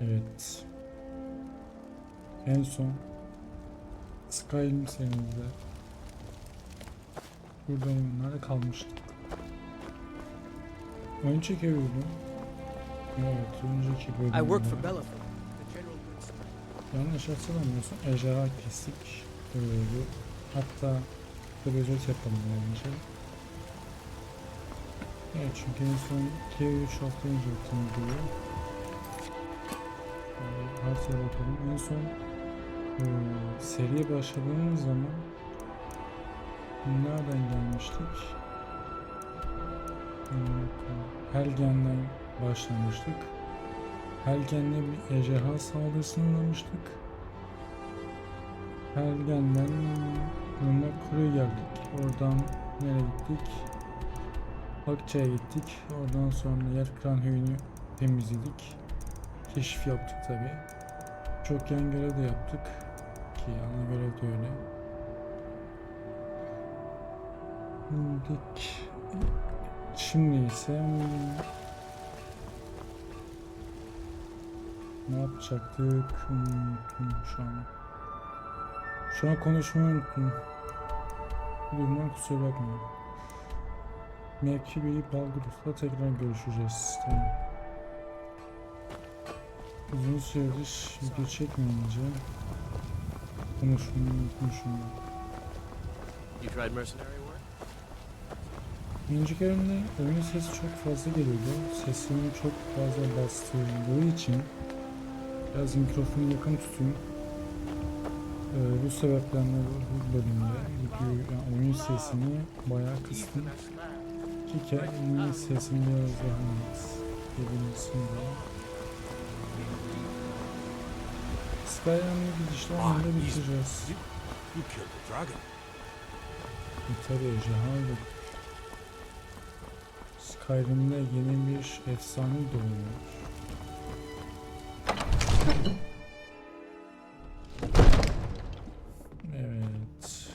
Evet. En son Skyrim serimizde burada oyunlarda kalmıştık. Önceki bölüm Evet, önceki bölümde I work for Goods. yanlış hatırlamıyorsam ejderha kestik. Böyle hatta bir özet yapalım bence. Evet çünkü en son 2-3 hafta önce gibi Haritaya bakalım. En son eee seriye başladığımız zaman nereden gelmiştik? Hmm, Helgen'den başlamıştık. Helgen'de bir ejderha saldırısına uğramıştık. Helgen'den Rumlar Kuru'ya geldik. Oradan nereye gittik? Akça'ya gittik. Oradan sonra yer höyünü temizledik. Keşif yaptık tabi. Çok yan görev de yaptık. Ki ana görev de öyle. Dik. Şimdi ise ne yapacaktık? Unuttum şu an. Şu an konuşmayı unuttum. Durumdan kusura bakmayın. Mevki Bey'i Baldurus'la tekrar görüşeceğiz. Tamam. Uzun süredir video çekmeyince konuşmayı unutmuşum. You tried mercenary work? Birinci bölümde oyun sesi çok fazla geliyordu. Sesini çok fazla bastırdığı için biraz mikrofonu yakın tutayım. Ee, bu sebepten de bu bölümde video, yani oyun sesini bayağı kıstım. Ki kendinin sesini biraz daha net diyebilirsin diye. Skyrim'le gidişle onu da bitireceğiz. Dragon. E ejderha Skyrim'de yeni bir efsane doğuyor. Evet.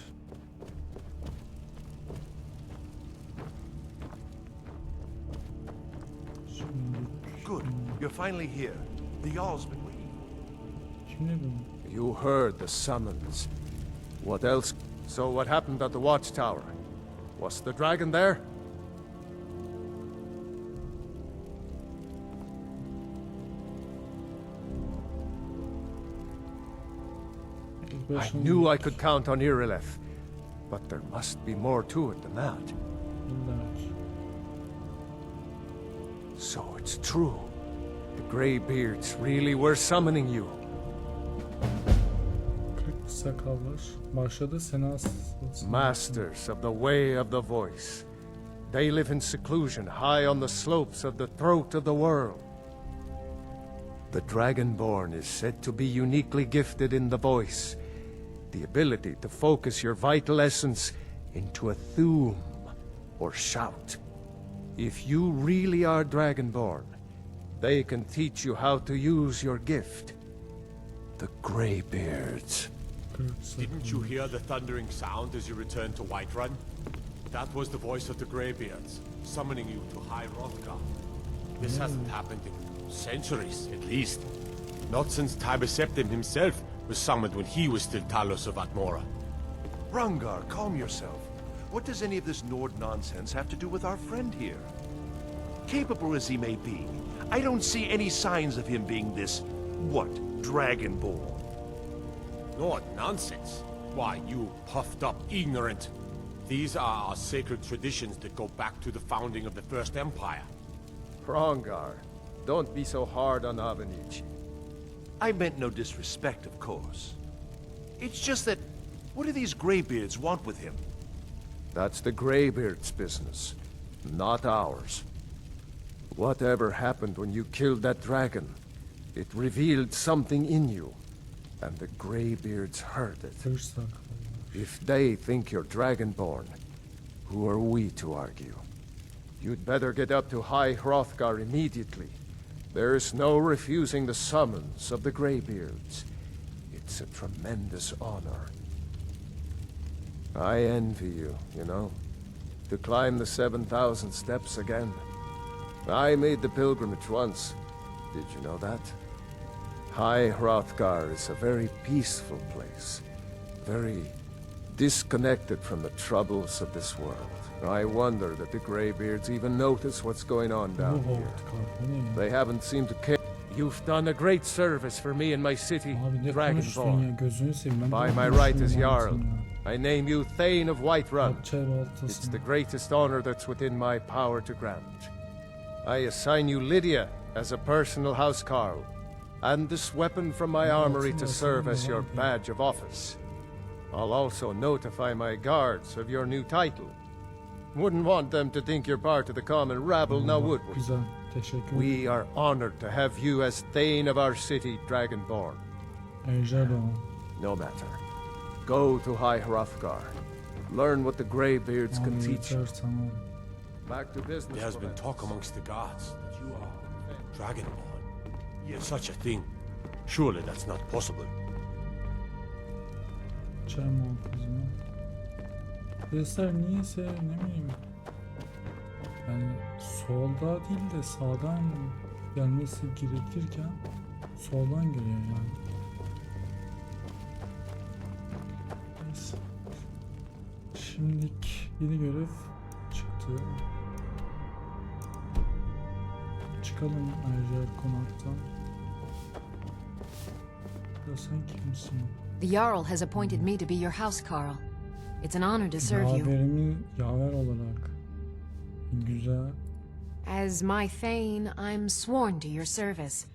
Good. You're finally here. The Jarl's Mm-hmm. You heard the summons. What else? So what happened at the watchtower? Was the dragon there? I knew I could count on Irileth, but there must be more to it than that. So it's true. The Greybeards really were summoning you. Sakallar başladı. Masters of the way of the voice. They live in seclusion high on the slopes of the throat of the world. The Dragonborn is said to be uniquely gifted in the voice, the ability to focus your vital essence into a thume or shout. If you really are Dragonborn, they can teach you how to use your gift. The Greybeards. Kırk sakal. Didn't you hear the thundering sound as you returned to Whiterun? That was the voice of the Greybeards, summoning you to High Hrothgar. This hasn't happened in centuries, at least. Not since Tiber Septim himself was summoned when he was still Talos of Atmora. Rungar, calm yourself. What does any of this Nord nonsense have to do with our friend here? Capable as he may be, I don't see any signs of him being this, what, Dragonborn. Lord, nonsense. Why, you puffed up ignorant. These are our sacred traditions that go back to the founding of the First Empire. Prongar, don't be so hard on Avenici. I meant no disrespect, of course. It's just that, what do these Greybeards want with him? That's the Greybeard's business, not ours. Whatever happened when you killed that dragon, it revealed something in you, and the Greybeards heard it. If they think you're Dragonborn, who are we to argue? You'd better get up to High Hrothgar immediately. There's no refusing the summons of the Greybeards. It's a tremendous honor. I envy you, you know, to climb the 7,000 steps again. I made the pilgrimage once. Did you know that? High Hrothgar is a very peaceful place, very disconnected from the troubles of this world. I wonder that the Greybeards even notice what's going on down here. Hrothgar o ne ya? They haven't seemed to care. You've done a great service for me and my city, Abi ne konuştun ya Dragonborn. gözünü seveyim. Ben By my right konuşmayayım as Jarl. I name you Thane of Whiterun. Akçay It's the greatest honor that's within my power to grant. I assign you Lydia as a personal housecarl, and this weapon from my armory to serve as your badge of office. I'll also notify my guards of your new title. Wouldn't want them to think you're part of the common rabble, now would we? Güzel. We are honored to have you as Thane of our city, Dragonborn. No matter. Go to High Hrothgar. Learn what the Greybeards can teach you. Back to business. There has been talk amongst the gods that you are Dragonborn. Yet such a thing. Surely that's not possible. Muhafızı mı? Sesler niyeyse ne bileyim. Yani solda değil de sağdan gelmesi gerekirken soldan geliyor yani. Neyse. Şimdilik yeni görev çıktı. Çıkalım ayrıca konaktan. Ya sen kimsin? The Jarl has appointed me to be your house, Carl. It's an honor to serve you. Yaver olarak. Güzel. As my Thane, I'm sworn to your service.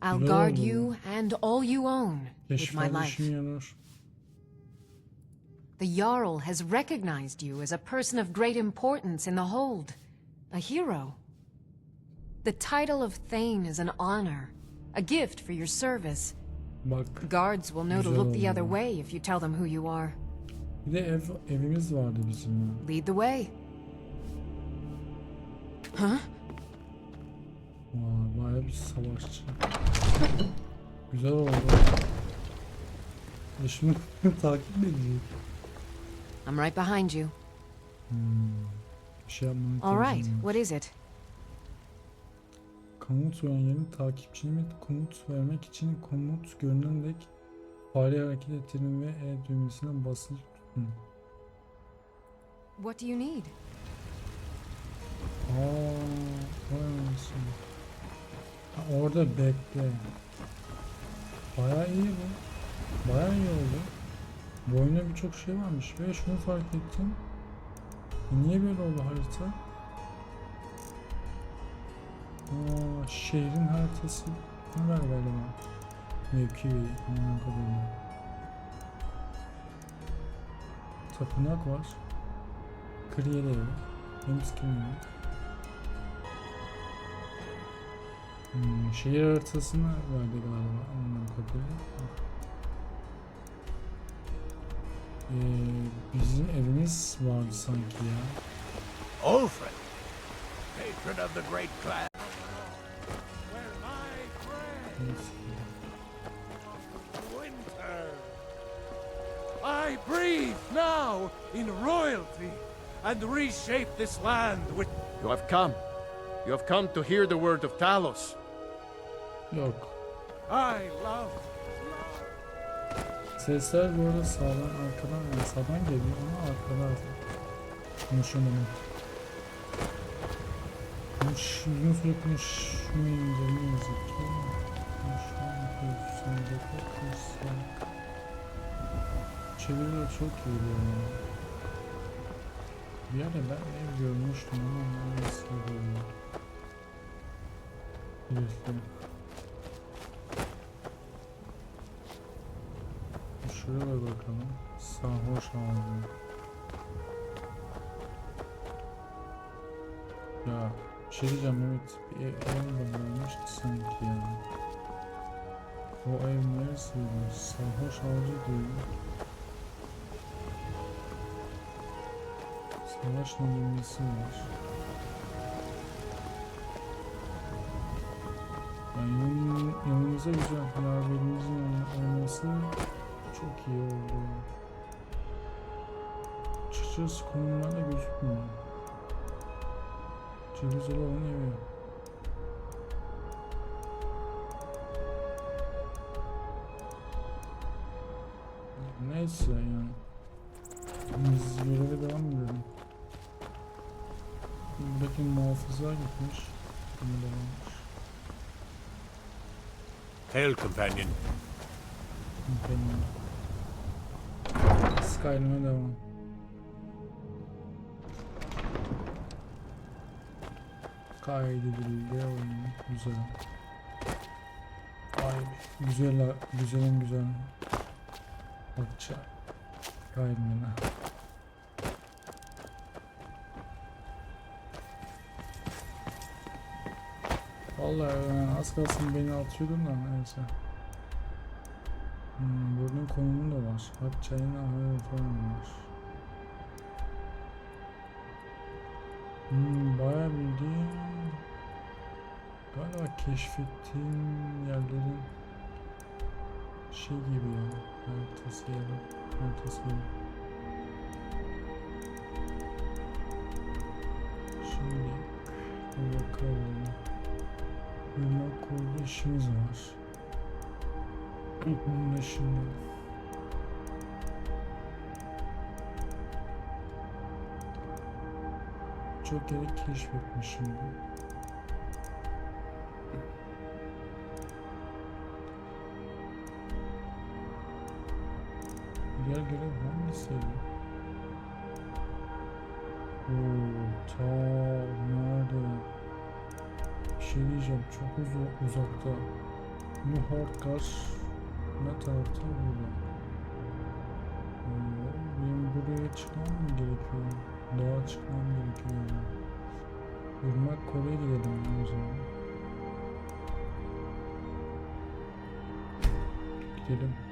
I'll guard you and all you own with my life. The Jarl has recognized you as a person of great importance in the hold, a hero. The title of Thane is an honor, a gift for your service. Bak Guards will know to Güzel look the other way if you tell them who you are. bir de ev evimiz vardı bizim ya. Lead the way. Huh? Vay bayağı bir savaşçı. Güzel oldu. Şimdi takip mi edecek? I'm right behind you. Hmm. Bir şey All right, ihtiyacım what is it? Komut veren yerin takipçine komut vermek için komut görünen dek fare hareket ettirin ve E düğmesine basılı tutun. What do you need? Aa. Ha, orada bekle. Baya iyi bu. Baya iyi oldu. Bu oyunda birçok şey varmış ve şunu fark ettim. E, Niye böyle oldu harita? Aa, şehrin haritası ne var galiba? Mevki ve anladığım kadarıyla. Tapınak var. Kriyeli evi. Temiz kimliği. Hmm, şehir haritasını verdi galiba anladığım kadarıyla. Ee, bizim evimiz vardı sanki ya. Ulfred, patron of the great clan. Neyse. Winter. I breathe now in royalty and reshape this land with. You have come. You have come to hear the word of Talos. Yok. I love. Sesler bu arada sağdan arkadan yani sağdan geliyor ama arkadan konuşamadım. Konuş, uzun süre konuşmayınca ne yazık ki Çeviriler çok iyi. Bir yerde ben ev görmüştüm ama neresi böyle. Birisi. Şuraya bakalım. Sarhoş ağzı. Ya bir şey diyeceğim evet bir ev, ev de bulmuştu sanki ya. O ev neresiydi? Sarhoş ağacı diyor. Savaş numarası var. Yani yanımıza güzel yaverimizin olması çok iyi oldu. Açıkçası konumlarda gözükmüyor. Ceviz olan evi. Neyse yani. Biz göreve devam edelim. Buradaki muhafızlar gitmiş. Bunu almış. Hail, companion. Mükemmel. Skyrim'e devam. Kaydedildi oyun. Güzel. Vay be. Güzel, güzelin güzel. Bakça. Skyrim'e. Vallahi az kalsın beni atıyordun da neyse. Hmm, bunun konumu da var. Bak çayın ahırı falan var. Hmm, bayağı bildiğin galiba keşfettiğim yerlerin şey gibi ya. Haritası yeri. Haritası yeri. Şimdi bakalım. Yumak kurdu işimiz var. Bunun da şimdi çok yeri keşfetmişim. Diğer görev hangisiydi? Oo, ta nerede? Bir şey diyeceğim çok uza uzakta. Muharkar ne tarafta burada? Oo, benim buraya çıkmam mı gerekiyor? Dağa çıkmam gerekiyor yani. Irmak Kore'ye gidelim o zaman. Gidelim.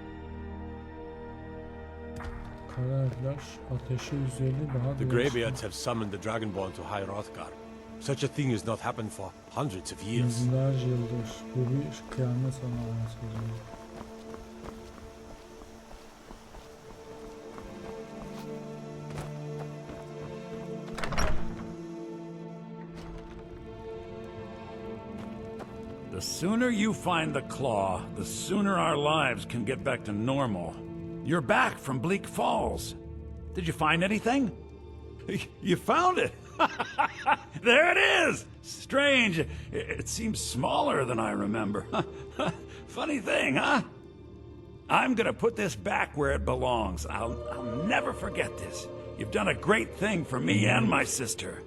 Kara ateşi 150 daha The da Greybeards have summoned the Dragonborn to High Hrothgar. Such a thing has not happened for hundreds of years. Yüzlerce yıldır. Bu bir kıyamet anlamına sözü. The sooner you find the claw, the sooner our lives can get back to normal. You're back from Bleak Falls. Did you find anything? You found it! there it is! Strange. It- seems smaller than I remember. Funny thing, huh? I'm gonna put this back where it belongs. I'll, I'll never forget this. You've done a great thing for me and my sister.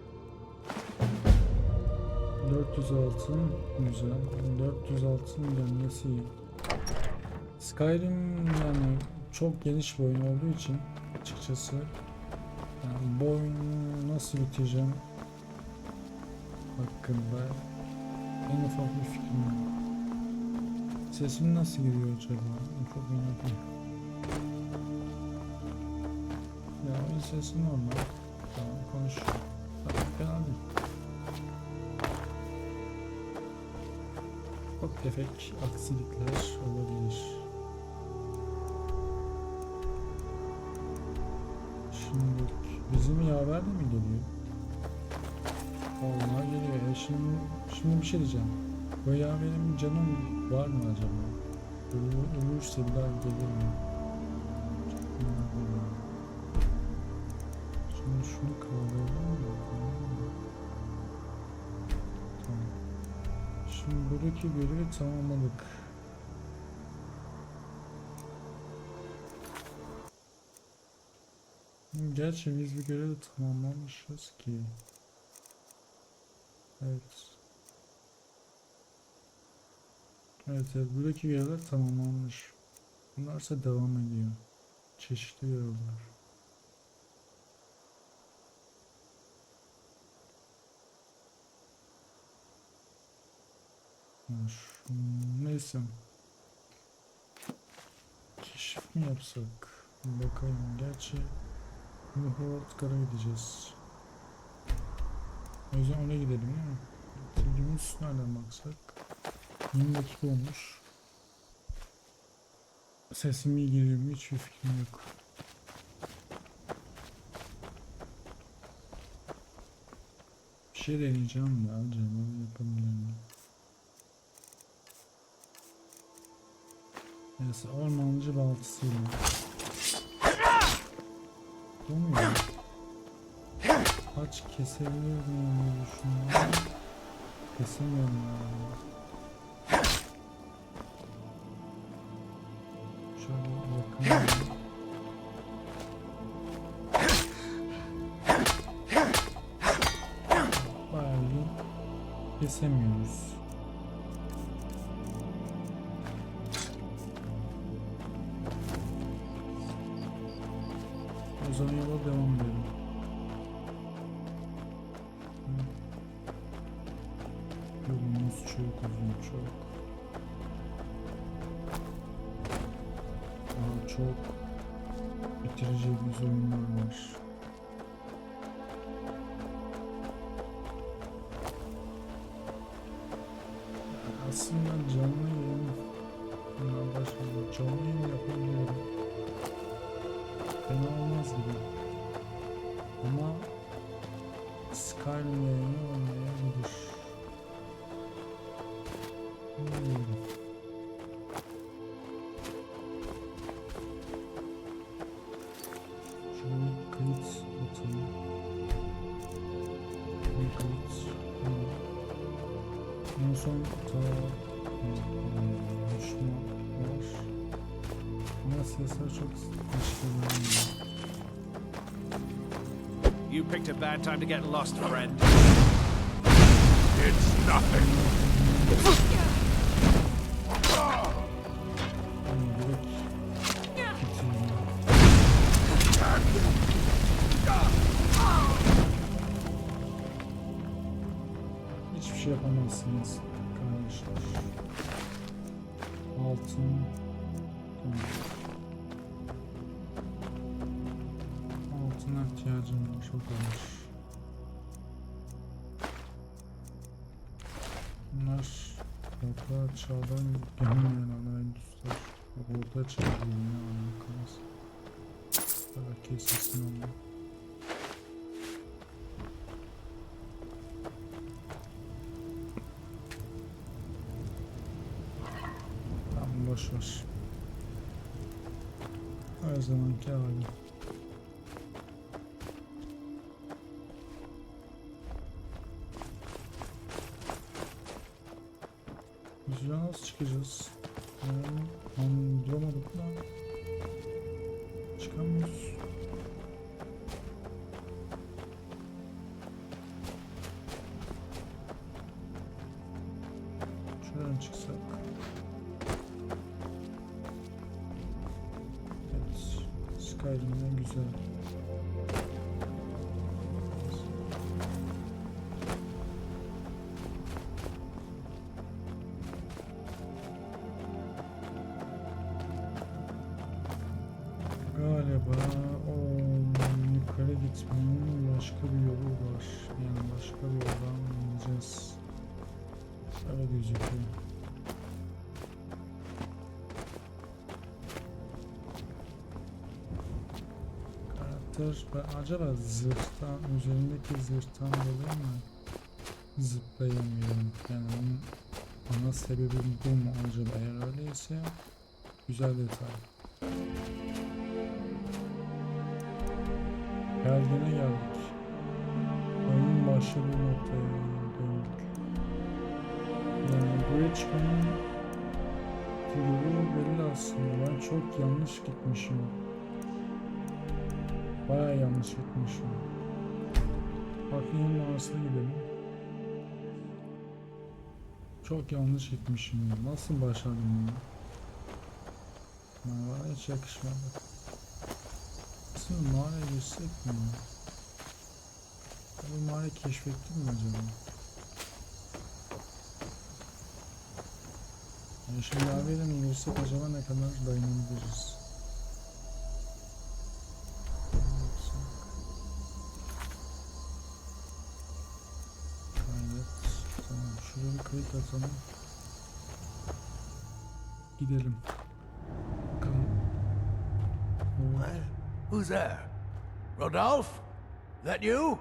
400 altın güzel. 400 altın iyi. Skyrim yani çok geniş bir oyun olduğu için açıkçası yani bu oyunu nasıl bitireceğim hakkında en ufak bir fikrim yok. Sesim nasıl giriyor acaba? Çok merak ediyorum. Ya sesi normal. Tamam konuş. Tamam fena değil. Ufak tefek aksilikler olabilir. Bizim yaver de mi geliyor? Vallahi geliyor. Ya şimdi, şimdi bir şey diyeceğim. Bu yaverin canım var mı acaba? Ölür, ölürse bir daha gelir mi? Şimdi şunu kaldıralım mı? Tamam. Şimdi buradaki görevi tamamladık. Gerçi biz bir görevi tamamlamışız ki. Evet. Evet, evet buradaki görevler tamamlanmış. Bunlarsa devam ediyor. Çeşitli görevler. Neyse. Keşif mi yapsak? Bakalım. Gerçi Muhortkar'a gideceğiz. O yüzden oraya gidelim değil mi? Bilgimiz nereden baksak? 20 dakika olmuş. Sesim iyi geliyor mu hiçbir fikrim yok. Bir şey deneyeceğim ya acaba yapabilir miyim? Neyse ormancı baltısıyla. Bu mu ya? Kaç kesebiliyorum diye düşünüyorum. Kesemiyorum ya. O zaman yola devam edelim. Yolumuz çok uzun çok. Daha çok bitireceğimiz oyunlar var. You picked a bad time to get lost, friend. It's nothing. Bunlar orta çağdan gelmeyen ana endüstriler. Orta çağ diyeyim ne alakası. Daha kesesin Skyrim'den güzel. Karakter ben acaba zırhtan üzerindeki zırhtan dolayı mı zıplayamıyorum? Yani onun ana sebebi bu mu acaba? Eğer öyleyse güzel detay. Geldiğine geldik. Oyunun başladığı noktaya döndük. Yani buraya çıkmanın yolu belli aslında. Ben çok yanlış gitmişim. Baya yanlış gitmişim. Bakayım mağarasına gidelim. Çok yanlış gitmişim. Nasıl başardım bunu? Bana hiç yakışmadı. Aslında mağaraya girsek mi? Bu mağarayı keşfettim mi acaba? Yani şimdi abiyle mi girsek acaba ne kadar dayanabiliriz? Bir kayıt atalım. Gidelim. Bakalım. Evet. Who's there? Rodolphe? That you?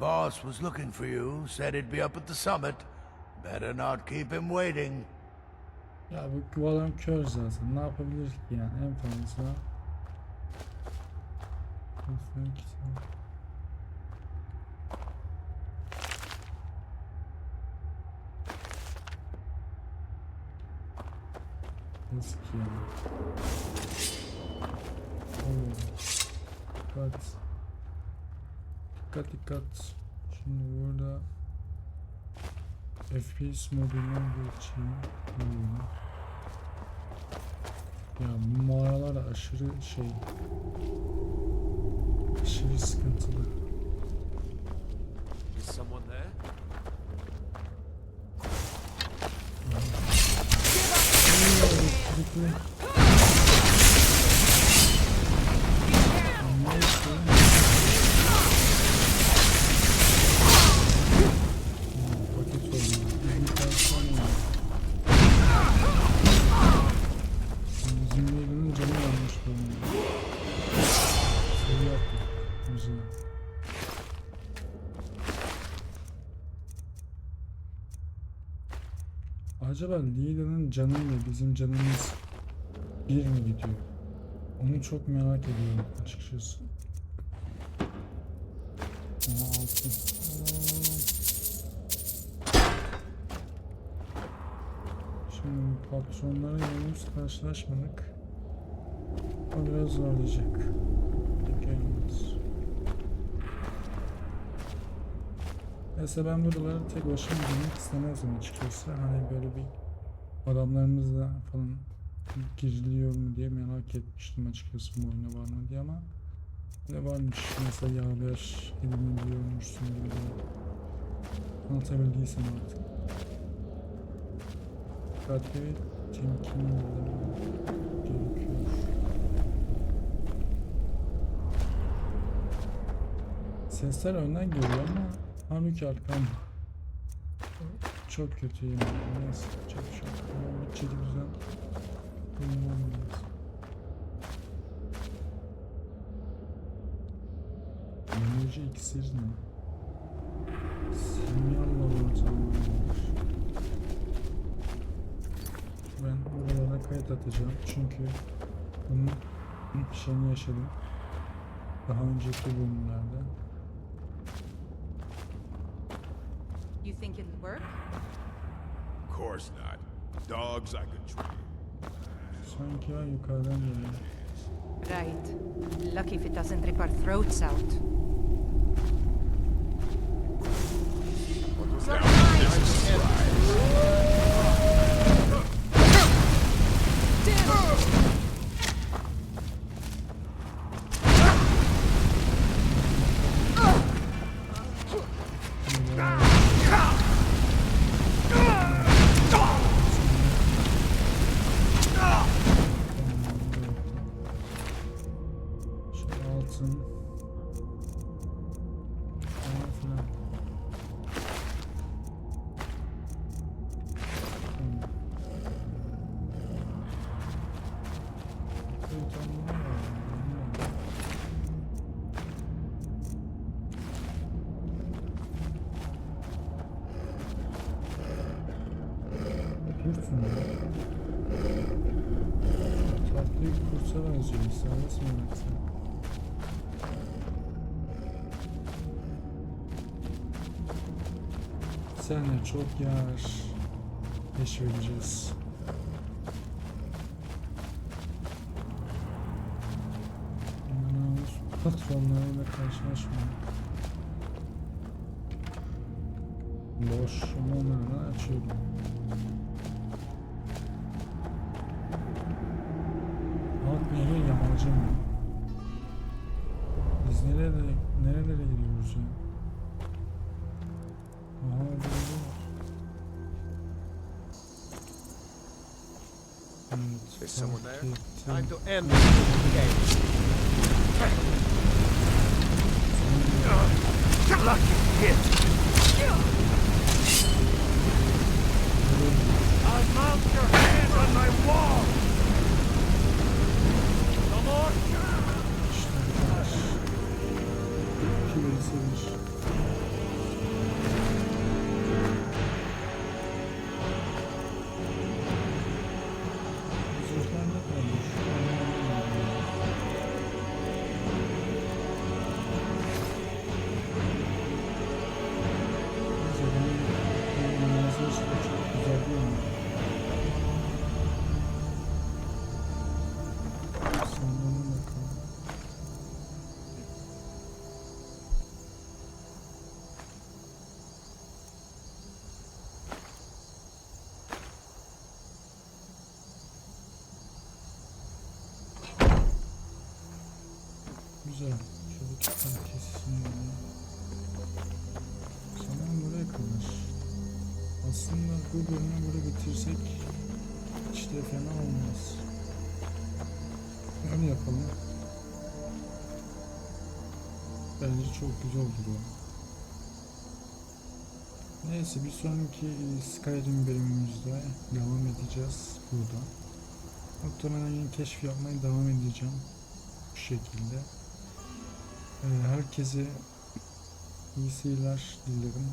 Boss was looking for you, said he'd be up at the summit. Better not keep him waiting. Ya bu, adam kör zaten. Ne yapabilir ki yani en fazla. Kitabı. Yazık ya. Oo. Dikkat. Dikkat dikkat. Şimdi burada FPS moduna geçeyim. Hmm. Ya mağaralar aşırı şey aşırı sıkıntılı. Is someone Yeah. Acaba Leela'nın canıyla bizim canımız bir mi gidiyor? Onu çok merak ediyorum açıkçası. Aha altın. Aa. Şimdi patronlara henüz karşılaşmadık. O biraz zorlayacak. Neyse ben buraları tek başıma girmek istemezdim açıkçası. Hani böyle bir adamlarımızla falan giriliyor mu diye merak etmiştim açıkçası bu oyuna var mı diye ama ne varmış mesela yaver ediniliyormuşsun gibi de anlatabildiysem artık. Dikkatli ve temkinli olmam gerekiyor. Sesler önden geliyor ama halbuki arkam çok kötü yani. Neyse çok çok. Ama bir çeki düzen bulmam lazım. Enerji iksir ne? Sinyal laboratuvarı. Ben buralara kayıt atacağım çünkü bunun şeyini yaşadım. Daha önceki bölümlerde. You think it'll work? Of course not. Dogs I could train. Sanki ya yukarıdan geliyor. Right. Lucky if it doesn't rip our throats out. Kurtsun ya. Tatlı bir kursa benziyor. Sen nasıl yönetsin? Senle çok yar keşfedeceğiz. Yunus patronlarıyla karşılaşmadık. Boş onları açıyorum. Time to end the game. Lucky kid. I'll mount your hand on my wall. No more. Güzel. Çabuk kesin. Sanırım buraya kadar. Aslında bu bölümü böyle bitirsek hiç de fena olmaz. Öyle yapalım. Bence çok güzel o. Neyse bir sonraki Skyrim bölümümüzde devam edeceğiz burada. Muhtemelen yine keşif yapmaya devam edeceğim. Bu şekilde. Ee, herkese iyi seyirler dilerim.